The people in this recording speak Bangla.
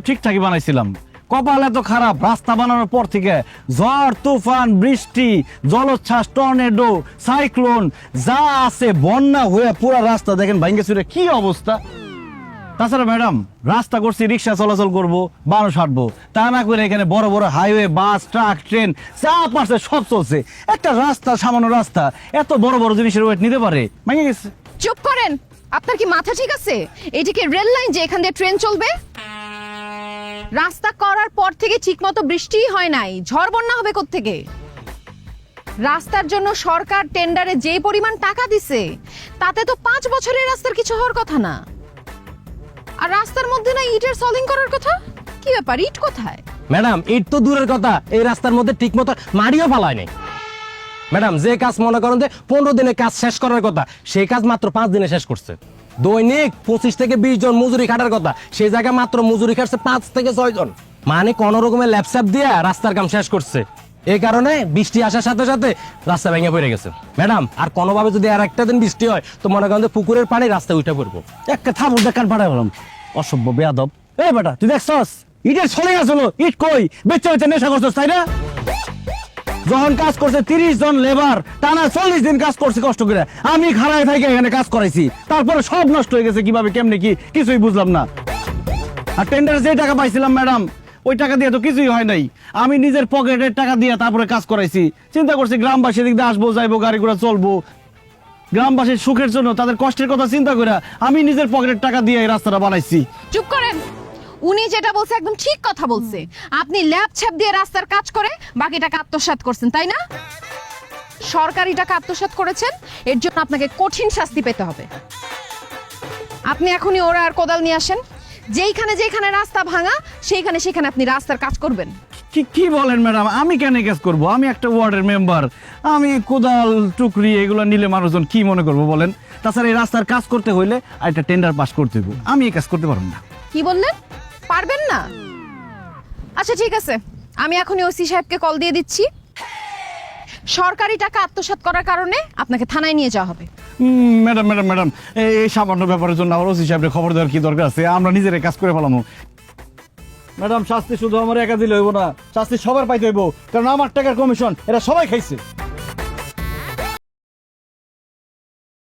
ঠিকঠাকই বানাইছিলাম। কপাল এত খারাপ, রাস্তা বানানোর পর থেকে ঝড়, তুফান, বৃষ্টি, জলোচ্ছ্বাস, টর্নেডো, সাইক্লোন, যা আছে বন্যা হয়ে পুরো রাস্তা, দেখেন ভাঙ্গে চুরে কি অবস্থা। তাছাড়া ম্যাডাম, রাস্তা করছি, রিক্সা চলাচল করব মানুষ হাঁটবো। তা না করে এখানে বড় বড় হাইওয়ে, বাস, ট্রাক, ট্রেন, যা পারছে সব চলছে। একটা রাস্তা, সামান্য রাস্তা, এত বড় বড় জিনিসের ওয়েট নিতে পারে ভেঙে গেছে। চুপ করেন, আপনার কি মাথা ঠিক আছে? এটিকে রেল লাইন যে এখান দিয়ে ট্রেন চলবে? রাস্তা করার পর থেকে ঠিকমতো বৃষ্টিই হয় নাই। ঝড় বন্যা হবে থেকে রাস্তার জন্য সরকার টেন্ডারে যে পরিমাণ টাকা দিছে, তাতে তো পাঁচ বছরের রাস্তার কিছু হওয়ার কথা না। আর রাস্তার মধ্যে না ইটের সলিং করার কথা? কি ব্যাপার, ইট কোথায়? ম্যাডাম, ইট তো দূরের কথা, এই রাস্তার মধ্যে ঠিক মতো মাড়িও ফালায় নাই। ম্যাডাম, যে কাজ মনে করেন যে পনেরো দিনে কাজ শেষ করার কথা, সেই কাজ মাত্র পাঁচ দিনে শেষ করছে। দৈনিক পঁচিশ থেকে বিশ জন মজুরি খাটার কথা। সেই জায়গায় মাত্র মজুরি খাটছে পাঁচ থেকে ছয় জন। মানে কোন রকমের ল্যাপসাপ দিয়ে রাস্তার কাম শেষ করছে। এই কারণে বৃষ্টি আসার সাথে সাথে রাস্তা ভেঙে পড়ে গেছে। ম্যাডাম, আর কোনোভাবে যদি আর একটা দিন বৃষ্টি হয়, তো মনে করেন পুকুরের পানি রাস্তায় উঠে পড়ব। একটা থাপুর দেখান পাঠাই বললাম অসভ্য বেয়াদব। এই বেটা, তুই দেখছস? ইটের ছলে গেছিল। ইট কই? বেচে বেচে নেশা করছস, তাই না? যখন কাজ করছে তিরিশ জন লেবার টানা চল্লিশ দিন কাজ করছে কষ্ট করে। আমি খাড়ায় থেকে এখানে কাজ করাইছি। তারপরে সব নষ্ট হয়ে গেছে কীভাবে, কেমনে কি, কিছুই বুঝলাম না। আর টেন্ডারে যে টাকা পাইছিলাম ম্যাডাম ওই টাকা দিয়ে তো কিছুই হয় নাই। আমি নিজের পকেটের টাকা দিয়ে তারপরে কাজ করাইছি। চিন্তা করছি গ্রামবাসী দিক দিয়ে আসব, যাইবো, গাড়ি ঘোড়া চলবো। গ্রামবাসীর সুখের জন্য, তাদের কষ্টের কথা চিন্তা করে আমি নিজের পকেটের টাকা দিয়ে এই রাস্তাটা বানাইছি। চুপ করেন। উনি যেটা বলছে একদম ঠিক কথা বলছে। আপনি ল্যাব ছ্যাপ দিয়ে রাস্তার কাজ করে বাকি টাকা আত্মসাৎ করছেন তাই না? সরকারি টাকা আত্মসাৎ করেছেন এর জন্য আপনাকে কঠিন শাস্তি পেতে হবে। আপনি এখনই ওরা আর কোদাল নিয়ে আসেন। যেইখানে যেখানে রাস্তা ভাঙা সেইখানে সেখানে আপনি রাস্তার কাজ করবেন। কি কি বলেন ম্যাডাম? আমি কেন কাজ করব? আমি একটা ওয়ার্ডের মেম্বার। আমি কোদাল টুকরি এগুলো নিলে মানুষজন কি মনে করব বলেন? তাছাড়া এই রাস্তার কাজ করতে হইলে আর একটা টেন্ডার পাস করতে হইব। আমি এই কাজ করতে পারব না। কি বললেন? পারবেন না? আচ্ছা ঠিক আছে। আমি এখনই ওসি সাহেবকে কল দিয়ে দিচ্ছি। সরকারি টাকা আত্মসাৎ করার কারণে আপনাকে থানায় নিয়ে যাওয়া হবে। ম্যাডাম ম্যাডাম ম্যাডাম, এই সামান্য ব্যাপারের জন্য আমার ওসি সাহেবের খবর দেওয়ার কি দরকার আছে? আমরা নিজেরাই কাজ করে ফেলামো। ম্যাডাম, শাস্তি শুধু আমার একা দিলে হইব না। শাস্তি সবার পাইতে হইব। কারণ আমার টাকার কমিশন, এরা সবাই খাইছে।